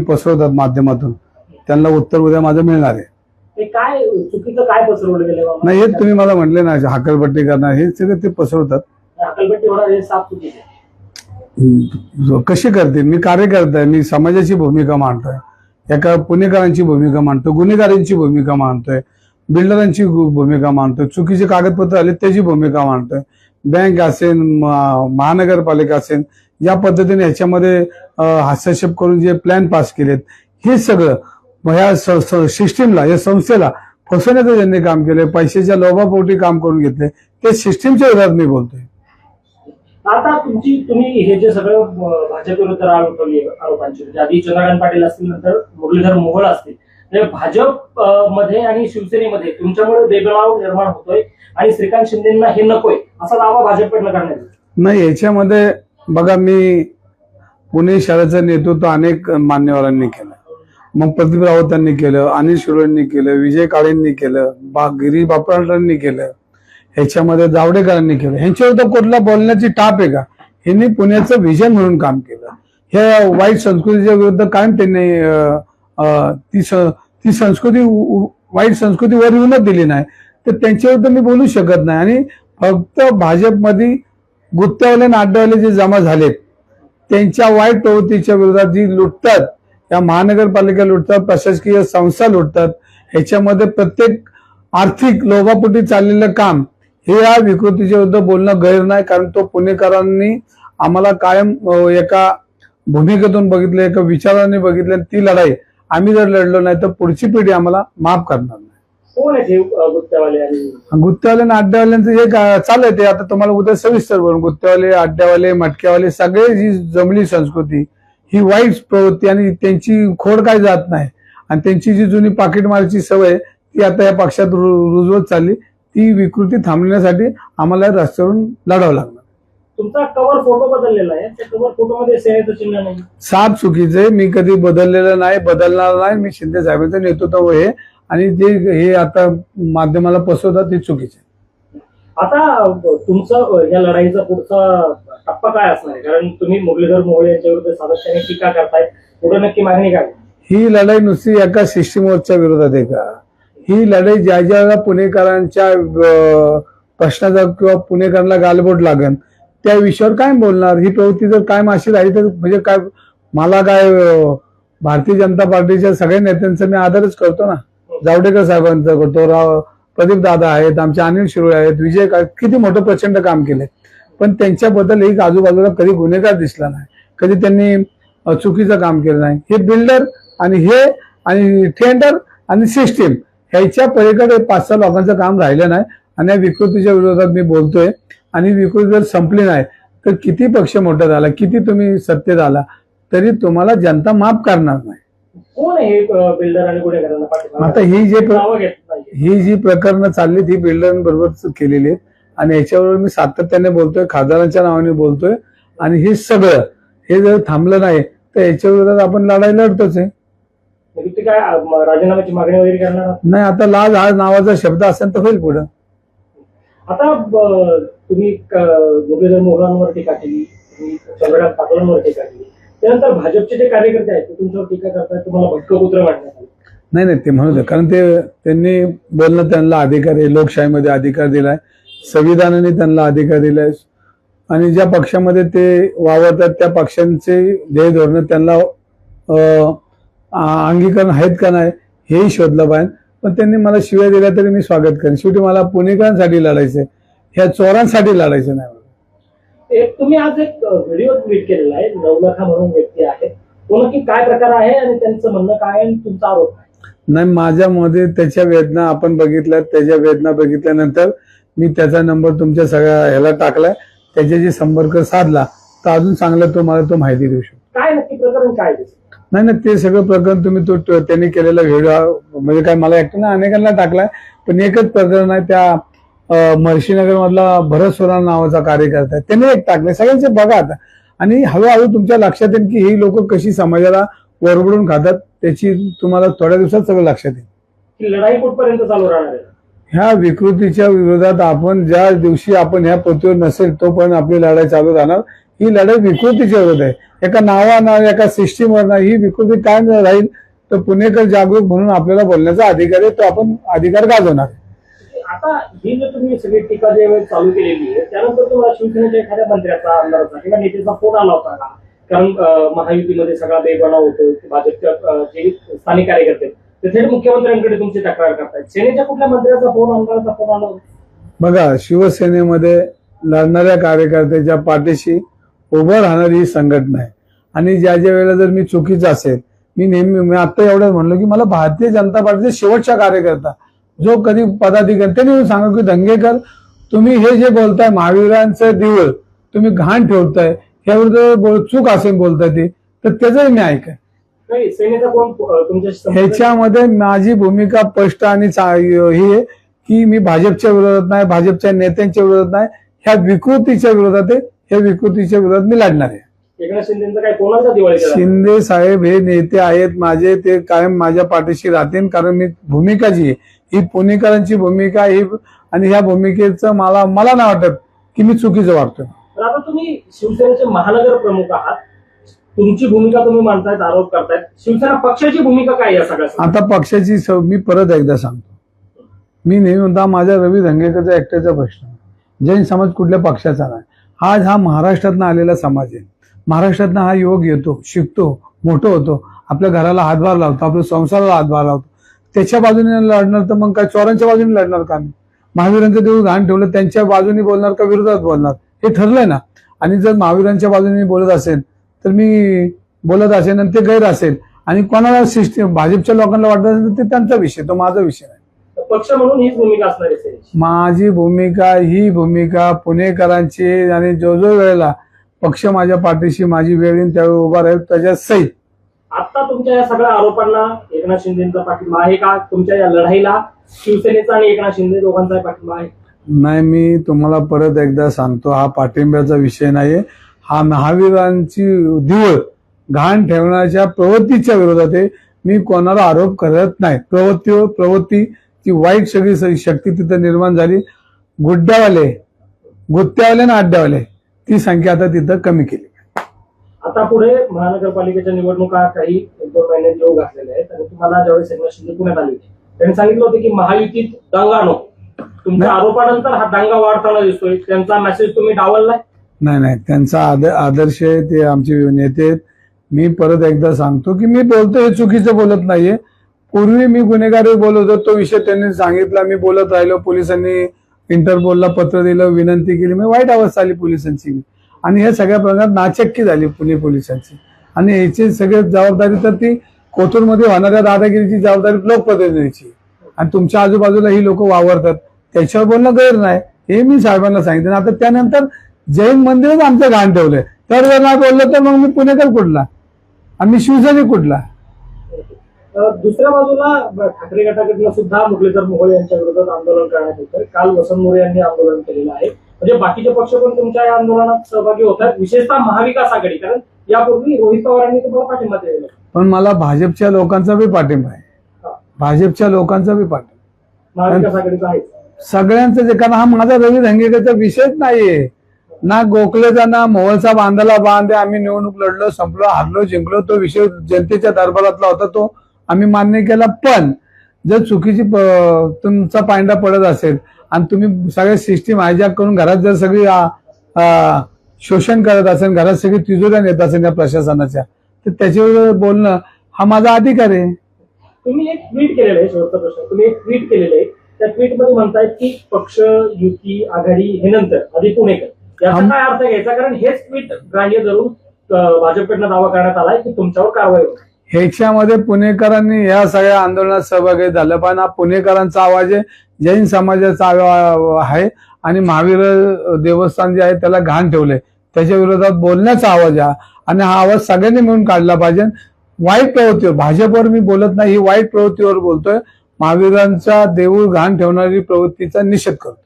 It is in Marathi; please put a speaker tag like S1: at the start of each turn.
S1: पसरवतात माध्यमातून. त्यांना उत्तर उद्या माझं मिळणार आहे.
S2: ते काय चुकीचं काय पसरवलं गेलं बाबा?
S1: नाही हेच तुम्ही मला म्हटले ना हाकलपट्टी करणार हे सगळं ते पसरवतात.
S2: अकलपट्टी होणार हे साफ चुकीचं आहे.
S1: हम्म, कशी करते? मी कार्यकर्ता आहे मी समाजाची भूमिका मांडतोय. एका पुणेकरांची भूमिका मांडतो गुन्हेगारांची भूमिका मांडतोय बिल्डरांची गु- भूमिका मांडतोय चुकीचे कागदपत्र आले त्याची भूमिका मांडतोय. बँक असेल म- महानगरपालिका असेल या पद्धतीने ह्याच्यामध्ये अं, हस्तक्षेप करून जे प्लॅन पास केलेत हे सगळं ह्या सिस्टीमला या संस्थेला फसवण्याचं ज्यांनी काम केलंय पैशाच्या लोभापोटी काम करून घेतले ते सिस्टीमच्या विरोधात मी बोलतोय
S2: आता तुमची तुम्ही हे जे सगळं भाजप विरुद्ध आरोप आरोपांचे म्हणजे आधी चंद्रकांत पाटील असतील नंतर मुरलीधर मोहोळ असतील तर भाजपमध्ये आणि शिवसेनेमध्ये तुमच्यामुळे बेबनाव निर्माण होतोय आणि श्रीकांत शिंदेना हे नकोय असा दावा भाजपकडनं करण्यात येतो.
S1: नाही याच्यामध्ये बघा मी पुणे शहराचं नेतृत्व अनेक मान्यवरांनी केलं. मग प्रदीप राऊतांनी केलं अनिल शिरोळेंनी केलं विजय काळेंनी केलं बा गिरीश बापरांनी केलं ह्याच्यामध्ये जावडेकरांनी केलं. ह्यांच्यावर कुठला बोलण्याची टाप आहे का? ह्यांनी पुण्याचं विजन म्हणून काम केलं. हे वाईट संस्कृतीच्या विरुद्ध कायम त्यांनी ती ती संस्कृती वाईट संस्कृती वर येऊनच दिली नाही. तर त्यांच्यावर तर मी बोलू शकत नाही. आणि फक्त भाजपमध्ये गुत्त्यावाले आणि अड्ड्यावाले जे जमा झालेत त्यांच्या वाईट प्रवृत्तीच्या विरोधात जी लुटतात या महानगरपालिका लुटतात प्रशासकीय संस्था लुटतात ह्याच्यामध्ये प्रत्येक आर्थिक लोभापोटी चाललेलं काम हे या विकृतीच्या विरुद्ध बोलणं गैर नाही कारण तो पुणेकरांनी आम्हाला कायम एका भूमिकेतून बघितलं एका विचाराने बघितलं ती लढाई आम्ही जर लढलो नाही तर पुढची पिढी आम्हाला माफ करणार नाही.
S2: कोण आहेत हे अं, गुत्तेवाले आणि
S1: गुत्तेवाले आणि अड्ड्यावाल्यांचं हे चालू आहे ते. आता तुम्हाला उद्या सविस्तर बोलून गुत्तेवाले अड्ड्यावाले मटक्यावाले सगळे जी जमली संस्कृती. ही वाईट प्रवृत्ती आणि त्यांची खोड काय जात नाही. आणि त्यांची जी जुनी पाकिटमारची सवय ती आता या पक्षात रु- रुजवत चालली. ती विकृती थांबण्यासाठी आम्हाला या रस्त्यावरून लढावं लागणार.
S2: तुमचा कव्हर फोटो बदललेला आहे. त्या कव्हर फोटो मध्ये सेनेचं चिन्ह नाही.
S1: साफ चुकीचं आहे. मी कधी बदललेलं नाही बदलणार नाही. मी शिंदे साहेबांचं नेतृत्व हे आणि जे हे आता माध्यमाला पसरवतात ते चुकीचे.
S2: आता तुमचं या लढाईचा पुढचा टप्पा काय असणार आहे? कारण तुम्ही मुरलीधर मोहोळ यांच्या विरुद्ध सातत्याने टीका करताय. पुढे नक्की मागणी काय?
S1: ही लढाई नुसती एका सिस्टीमवरच्या विरोधात आहे का? ही लढाई ज्या ज्या पुणेकरांच्या प्रश्नाचा किंवा पुणेकरांना गालबोट लागन त्या विषयावर काय बोलणार? ही प्रवृत्ती जर कायम अशी राहिली तर म्हणजे काय मला काय भारतीय जनता पार्टीच्या सगळ्या नेत्यांचा मी आदरच करतो ना. जावडेकर साहेबांचं करतो राव प्रदीप दादा आहेत आमचे अनिल शिरोळे आहेत विजय किती मोठं प्रचंड काम केले पण त्यांच्याबद्दल एक आजूबाजूला कधी गुन्हेगार दिसला नाही कधी त्यांनी चुकीचं काम केलं नाही. हे बिल्डर आणि हे आणि टेंडर आणि सिस्टीम ह्याच्या पलीकडे पाच सहा लोकांचं काम राहिलं नाही आणि या विकृतीच्या विरोधात मी बोलतोय. आणि विकृती जर संपली नाही तर किती पक्ष मोठा झाला किती तुम्ही सत्तेत आला तरी तुम्हाला जनता माफ करणार नाही.
S2: कोण हे बिल्डर आणि गुन्हेगारांना पाठिंबा
S1: आता ही जे प्र-
S2: नावं घेत नाही
S1: ही जी प्रकरणं चालली ही बिल्डरांबरोबर केलेली आहेत. आणि याच्यावर मी सातत्याने बोलतोय खासदारांच्या नावाने बोलतोय. आणि हे सगळं हे जर थांबलं नाही तर याच्या विरोधात आपण लढाई लढतोच आहे.
S2: म्हणजे ते काय अ, राजीनाम्याची मागणी वगैरे करणार आहात?
S1: नाही आता लाज हा नावाचा शब्द असेल तर होईल पुढं.
S2: आता तुम्ही क- मुरलीधर टीका केली? तुम्ही चंद्रकांत पाटलांवर टीका केली? त्यानंतर भाजपचे जे कार्यकर्ते आहेत ते तुमच्यावर टीका करतात तुम्हाला भटकपुत्र वाटण्यात आलं.
S1: नाही नाही ते म्हणू कारण ते त्यांनी बोलणं त्यांना अधिकार आहे लोकशाहीमध्ये अधिकार दिलाय संविधानाने त्यांना अधिकार दिलाय. आणि ज्या पक्षामध्ये ते वावरतात त्या पक्षांचे ध्येय धोरण त्यांना अंगीकरण आहेत का नाही हेही शोधलं पाहिजे. पण त्यांनी मला शिव्या दिल्या तरी मी स्वागत करेन. शेवटी मला पुणेकरांसाठी लढायचंय. ह्या चोरांसाठी लढायचं नाही.
S2: एक तुम्ही आज एक व्हिडिओ ट्विट केलेला आहे. नवलखा म्हणून व्यक्ती आहे. तो नक्की काय प्रकार आहे आणि त्यांचं म्हणणं काय आणि तुमचा आरोप काय
S1: नाही माझ्यामध्ये त्याच्या वेदना आपण बघितल्या त्याच्या वेदना बघितल्यानंतर मी त्याचा नंबर तुमच्या सगळ्या ह्याला टाकलाय. त्याच्याशी संपर्क साधला तर अजून चांगलं तो मला तो माहिती देऊ शकतो.
S2: काय नक्की प्रकरण काय आहे?
S1: नाही नाही ते सगळं प्रकरण तुम्ही तो तो- त्यांनी केलेला व्हिडिओ म्हणजे काय मला एकट्याने अनेकांना टाकलाय पण एकच प्रकरण आहे त्या मधला भरत सोनार नावाचा कार्यकर्ता आहे. त्याने एक टाकले सगळ्यांचे बघा आता. आणि हळूहळू तुमच्या लक्षात येईल की ही लोक कशी समाजाला वरबडून खातात त्याची तुम्हाला थोड्या दिवसात सगळं लक्षात येईल.
S2: लढाई कुठपर्यंत चालू राहणार
S1: ह्या विकृतीच्या विरोधात आपण ज्या दिवशी आपण ह्या पृथ्वीवर नसेल तोपर्यंत आपली लढाई चालू राहणार. ही लढाई विकृतीच्या विरोधात आहे. एका नावानं एका सिस्टीमवर ही विकृती काय राहील तर पुणेकर जागरूक म्हणून आपल्याला बोलण्याचा अधिकार आहे तो आपण अधिकार गाजवणार
S2: आता ही जर तुम्ही सगळी टीका जे चालू केलेली आहे त्यानंतर तुम्हाला शिवसेनेच्या एखाद्या मंत्र्याचा आमदाराचा किंवा नेत्याचा फोन आला होता का कारण महायुतीमध्ये सगळा बेगणा होतो भाजपच्या जे स्थानिक कार्यकर्ते ते थेट मुख्यमंत्र्यांकडे तुमची तक्रार करतायत. सेनेच्या कुठल्या मंत्र्याचा फोन आमदाराचा फोन आला होता?
S1: बघा शिवसेनेमध्ये लढणाऱ्या कार्यकर्त्याच्या पाठीशी उभं राहणारी ही संघटना आहे. आणि ज्या ज्या वेळेला जर मी चुकीचं असेल मी नेहमी मी आता एवढं म्हणलो की मला भारतीय जनता पार्टीचे शेवटच्या कार्यकर्ता जो कधी पदाधिकारी त्यांनी येऊन सांगा की दंगेकर तुम्ही हे जे बोलताय महावीरांचं दिवळ तुम्ही घाण ठेवताय ह्यावर बोल- चूक असेल बोलताय ते तर त्याचंही मी ऐकाय ह्याच्यामध्ये माझी भूमिका स्पष्ट आणि ही आहे की मी भाजपच्या विरोधात नाही भाजपच्या नेत्यांच्या विरोधात नाही ह्या विकृतीच्या विरोधात आहे ह्या विकृतीच्या विरोधात मी लढणार आहे. शिंदे साहेब हे नेते आहेत माझे ते कायम माझ्या पाठीशी राहतील कारण मी भूमिका जी आहे ही पुणेकरांची भूमिका ही आणि ह्या भूमिकेचं मला मला नाही वाटत की मी चुकीचं वागतोय.
S2: तर आता तुम्ही शिवसेनेचे महानगर प्रमुख आहात. तुमची भूमिका तुम्ही मांडतायत आरोप करतायत. शिवसेना पक्षाची भूमिका काय या सगळ्या
S1: आता पक्षाची मी परत एकदा सांगतो. मी नेहमी म्हणता माझ्या रवी धंगेकरचा एकट्याचा प्रश्न आहे. जैन समाज कुठल्या पक्षाचा नाही. आज हा महाराष्ट्रातनं आलेला समाज आहे. महाराष्ट्रातनं हा युवक येतो शिकतो मोठं होतो. आपल्या घराला हातभार लावतो आपल्या संसाराला हातभार लावतो. त्याच्या बाजूने लढणार तर मग काय चोरांच्या बाजूने लढणार का मी महावीरांचं देऊळ घाण ठेवलं त्यांच्या बाजूने बोलणार का विरोधात बोलणार? हे ठरलंय ना. आणि जर महावीरांच्या बाजूने मी बोलत असेल तर मी बोलत असेल आणि ते गैर असेल. आणि कोणाला सिस्टीम भाजपच्या लोकांना वाटत असेल तर ते त्यांचा विषय तो माझा विषय नाही.
S2: पक्ष म्हणून हीच भूमिका असणार
S1: माझी भूमिका ही भूमिका पुणेकरांची आणि जो जो वेळेला पक्ष माझ्या पाठीशी माझी वेळ येईल त्यावेळी उभा राहील त्याच्या सहित.
S2: आता तुमच्या या सगळ्या आरोपांना एकनाथ शिंदेचा पाठिंबा आहे का? तुमच्या या लढाईला शिवसेनेचा आणि एकनाथ शिंदे दोघांचा पाठिंबा आहे?
S1: नाही मी तुम्हाला परत एकदा सांगतो हा पाठिंब्याचा विषय नाहीये. हा महावीरांची दिवळ घाण ठेवण्याच्या प्रवृत्तीच्या विरोधात आहे. मी कोणाला आरोप करत नाही. प्रवृत्तीवर हो, प्रवृत्ती ती वाईट सगळी शक्ती तिथं निर्माण झाली. गुड्ड्यावाले गुत्त्यावाले ना अड्ड्यावाले ती संख्या आता तिथं कमी केली.
S2: आता पुढे महानगरपालिकेच्या निवडणुका काही एक दोन महिन्यात येऊ घातलेल्या आहेत आणि तुम्हाला ज्यावेळेस एकनाथ शिंदे पुण्यात आले त्यांनी सांगितलं होतं की महायुतीत दंगा नको. तुमच्या. आरोपानंतर हा दंगा वाढताना दिसतोय. त्यांचा मेसेज तुम्ही डावललाय?
S1: नाही नाही. त्यांचा आद- आदर्श आहे ते आमचे नेते मी परत एकदा सांगतो की मी बोलतो हे चुकीचं बोलत नाहीये. पूर्वी मी गुन्हेगारी बोलत होतो. तो विषय त्यांनी सांगितला. मी बोलत राहिलो. पोलिसांनी इंटरपोलला पत्र दिलं. विनंती केली. मी वाईट अवस्था आली पोलिसांची. आणि ह्या सगळ्या प्रकारात नाचक्की झाली पुणे पोलिसांची. आणि याची सगळी जबाबदारी तर ती कोथरूडमध्ये होणाऱ्या दादागिरीची जबाबदारी लोकप्रतिनिधीची. आणि तुमच्या आजूबाजूला ही लोक वावरतात. त्याच्यावर बोलणं गैर नाही. हे मी साहेबांना सांगितलं. आता त्यानंतर जैन मंदिरच आमचं घाण ठेवलंय. तर जर नाही बोललं तर मग मी पुणेकर कुठला? आणि मी कुठला?
S2: दुसऱ्या बाजूला ठाकरे गटाकडनं सुद्धा मुरलीधर मोहोळ यांच्या विरोधात आंदोलन करण्यात येतं काल वसंत मोरे यांनी आंदोलन केलेलं आहे. म्हणजे बाकीचे पक्ष पण तुमच्या या आंदोलनात सहभागी होत आहेत विशेषतः महाविकास आघाडी कारण यापूर्वी रोहित पवारांनी तुम्हाला पाठिंबा दिलेला.
S1: पण मला भाजपच्या लोकांचा बी पाठिंबा आहे. भाजपच्या लोकांचा बी पाठिंबा
S2: महाविकास आघाडीचा आहे
S1: सगळ्यांचं जे कारण हा माझा रवी धंगेकरचा विषयच नाहीये ना गोखलेचा ना मोहळचा बांधाला बांध. आम्ही निवडणूक लढलो संपलो हारलो जिंकलो तो विषय जनतेच्या दरबारातला होता तो आम्ही मान्य केला पण जर चुकीची तुमचा पायंडा पडत असेल आणि तुम्ही सगळे सिस्टीम हायजॅक करून घरात जर सगळी शोषण करत असेल घरात सगळी तिजोऱ्या नेत असेल या प्रशासनाच्या तर त्याच्यावर बोलणं हा माझा अधिकार आहे.
S2: तुम्ही एक ट्विट केलेलं आहे शेवटचा प्रश्न. तुम्ही एक ट्विट केलेलं आहे. त्या ट्विटमध्ये म्हणतायत की पक्ष युती आघाडी हे नंतर आधी पुणेकर याचा काय अर्थ घ्यायचा? कारण हेच ट्विट ग्राह्य धरून भाजपकडनं दावा करण्यात आलाय की तुमच्यावर कारवाई होईल.
S1: ह्याच्यामध्ये पुणेकरांनी या सगळ्या आंदोलनात सहभागी झालं. पण हा पुणेकरांचा आवाज आहे जैन समाजाचा आहे आणि महावीर देवस्थान जे आहे त्याला घाण ठेवले त्याच्या विरोधात बोलण्याचा आवाज आहे आणि हा आवाज सगळ्यांनी मिळून काढला पाहिजे. वाईट प्रवृत्तीवर भाजपवर मी बोलत नाही ही वाईट प्रवृत्तीवर बोलतोय. महावीरांचा देऊळ घाण ठेवणारी प्रवृत्तीचा निषेध करतो